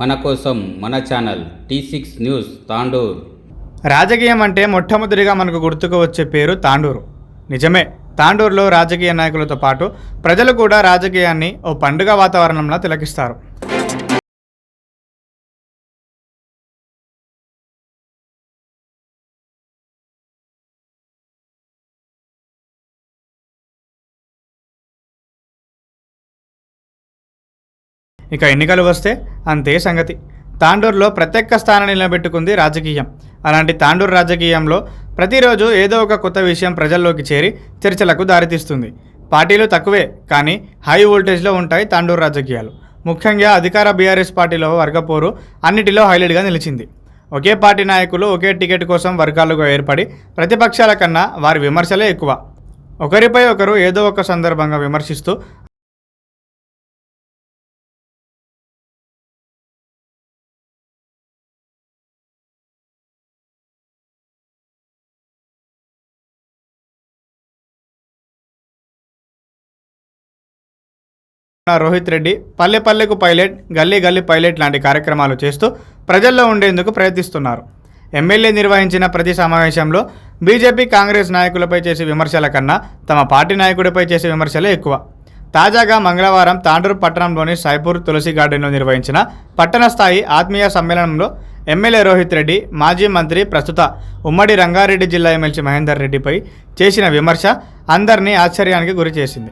మన కోసం మన channel T six news Tandur. రాజకీయం అంటే మొట్టమొదటిగా మనకు గుర్తుకు వచ్చే పేరు తాండూరు. నిజమే తాండూరులో రాజకీయ నాయకులతో పాటు ప్రజలు కూడా రాజకీయాన్ని ఓ పండుగ వాతావరణంలో తిలకిస్తారు. ఇక ఎన్నికలు వస్తే అంతే సంగతి. తాండూరులో ప్రత్యేక స్థానం నిలబెట్టుకుంది రాజకీయం. అలాంటి తాండూరు రాజకీయంలో ప్రతిరోజు ఏదో ఒక కొత్త విషయం ప్రజల్లోకి చేరి చర్చలకు దారితీస్తుంది. పార్టీలు తక్కువే కానీ హై వోల్టేజ్లో ఉంటాయి తాండూరు రాజకీయాలు. ముఖ్యంగా అధికార బీఆర్ఎస్ పార్టీలో వర్గపోరు అన్నిటిలో హైలైట్గా నిలిచింది. ఒకే పార్టీ నాయకులు ఒకే టికెట్ కోసం వర్గాలుగా ఏర్పడి ప్రతిపక్షాల కన్నా వారి విమర్శలే ఎక్కువ. ఒకరిపై ఒకరు ఏదో ఒక సందర్భంగా విమర్శిస్తూ రోహిత్ రెడ్డి పల్లె పల్లెకు పైలట్ గల్లీ గల్లీ పైలట్ లాంటి కార్యక్రమాలు చేస్తూ ప్రజల్లో ఉండేందుకు ప్రయత్నిస్తున్నారు. ఎమ్మెల్యే నిర్వహించిన ప్రతి సమావేశంలో బీజేపీ కాంగ్రెస్ నాయకులపై చేసే విమర్శల కన్నా తమ పార్టీ నాయకుడిపై చేసే విమర్శలే ఎక్కువ. తాజాగా మంగళవారం తాండూరు పట్టణంలోని సాయిపూర్ తులసి గార్డెన్లో నిర్వహించిన పట్టణ స్థాయి ఆత్మీయ సమ్మేళనంలో ఎమ్మెల్యే రోహిత్ రెడ్డి మాజీ మంత్రి ప్రస్తుత ఉమ్మడి రంగారెడ్డి జిల్లా ఎమ్మెల్సీ మహేందర్ రెడ్డిపై చేసిన విమర్శ అందరినీ ఆశ్చర్యానికి గురిచేసింది.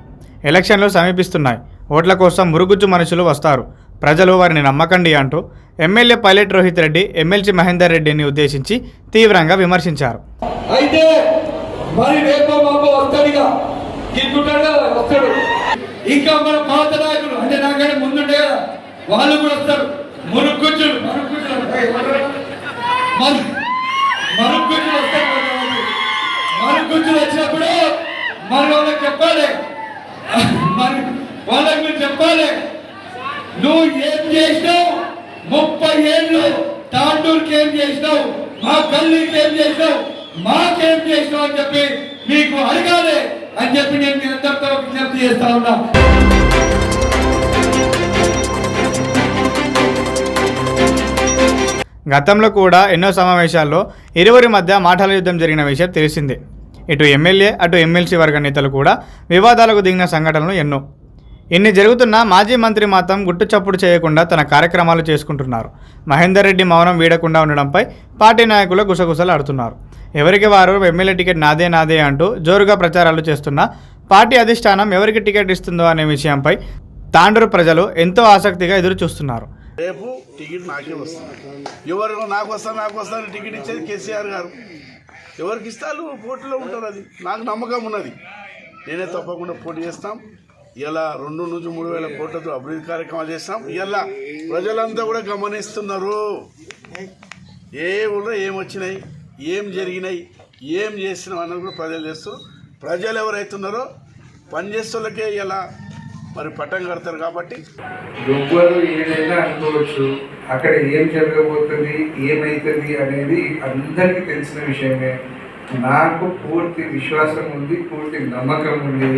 ఎలక్షన్లు సమీపిస్తున్నాయి. ఓట్ల కోసం మురుగుజ్జు మనుషులు వస్తారు. ప్రజలు వారిని నమ్మకండి అంటూ MLA pilot Rohith Reddy MLC Mahender రెడ్డిని ఉద్దేశించి తీవ్రంగా విమర్శించారు. అయితే మరి వస్తాడుగా. గిట్టుకుంటాడు వస్తాడు ఇంకా మన పాత అంటే నాకంటే ముందుండే కదా వాళ్ళు కూడా వస్తారు. వస్తారు వచ్చినప్పుడు మరి వాళ్ళకి చెప్పాలి. మరి వాళ్ళకి మీరు చెప్పాలి. నువ్వు ఏం చేసినావు? ముప్పై ఏళ్ళు తాండూరుకి ఏం చేసినావు? మా గల్లీకి ఏం చేసినావు? మాకేం చేసినావు అని చెప్పి మీకు అడగాలి అని చెప్పి నేను మీ విజ్ఞప్తి చేస్తా ఉన్నా. గతంలో కూడా ఎన్నో సమావేశాల్లో ఇరువురి మధ్య మాటల యుద్ధం జరిగిన విషయం తెలిసిందే. ఇటు ఎమ్మెల్యే అటు ఎమ్మెల్సీ వర్గ నేతలు కూడా వివాదాలకు దిగిన సంఘటనలు ఎన్నో. ఇన్ని జరుగుతున్నా మాజీ మంత్రి మాత్రం గుట్టు చప్పుడు చేయకుండా తన కార్యక్రమాలు చేసుకుంటున్నారు. మహేందర్ రెడ్డి మౌనం వీడకుండా ఉండడంపై పార్టీ నాయకులు గుసగుసలు ఆడుతున్నారు. ఎవరికి వారు ఎమ్మెల్యే టికెట్ నాదే నాదే అంటూ జోరుగా ప్రచారాలు చేస్తున్నా పార్టీ అధిష్టానం ఎవరికి టికెట్ ఇస్తుందో అనే విషయంపై తాండూరు ప్రజలు ఎంతో ఆసక్తిగా ఎదురు చూస్తున్నారు రేపు టికెట్ నాకే వస్తుంది. ఎవరు నాకు వస్తాను నాకు వస్తాను టికెట్ ఇచ్చేది కేసీఆర్ గారు. ఎవరికి ఇస్తారు? పోటీలో ఉంటారు అది. నాకు నమ్మకం ఉన్నది. నేనే తప్పకుండా పోటీ చేస్తాం. ఇలా రెండు నుంచి మూడు వేల కోట్లతో అభివృద్ధి కార్యక్రమాలు చేస్తాం. ఇలా ప్రజలంతా కూడా గమనిస్తున్నారు. ఏ ఊళ్ళో ఏమొచ్చినాయి ఏం జరిగినాయి ఏం చేసినాం అన్నది కూడా ప్రజలు చేస్తారు ప్రజలు ఎవరైతున్నారో పనిచేస్తులకే ఇలా మరి పట్టం కడతారు కాబట్టి. ఎవ్వరు ఏదైనా అనుకోవచ్చు అక్కడ ఏం జరగబోతుంది ఏమైతుంది అనేది అందరికీ తెలిసిన విషయమే. నాకు పూర్తి విశ్వాసం ఉంది పూర్తి నమ్మకం ఉంది.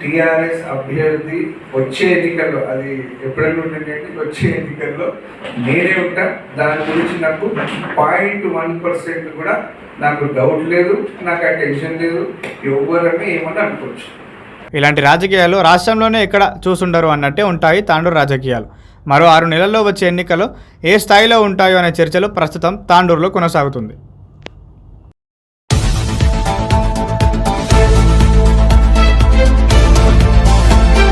టిఆర్ఎస్ అభ్యర్థి వచ్చే ఎన్నికల్లో అది ఎప్పుడైనా ఉంటుంది వచ్చే ఎన్నికల్లో నేనే ఉంటా. దాని గురించి నాకు పాయింట్ వన్ పర్సెంట్ కూడా నాకు డౌట్ లేదు నాకు ఆ టెన్షన్ లేదు. ఎవరన్నా ఏమన్నా అనుకోవచ్చు. ఇలాంటి రాజకీయాలు రాష్ట్రంలోనే ఎక్కడ చూసుండరు అన్నట్టే ఉంటాయి తాండూరు రాజకీయాలు. మరో ఆరు నెలల్లో వచ్చే ఎన్నికలు ఏ స్థాయిలో ఉంటాయో అనే చర్చలు ప్రస్తుతం తాండూరులో కొనసాగుతుంది.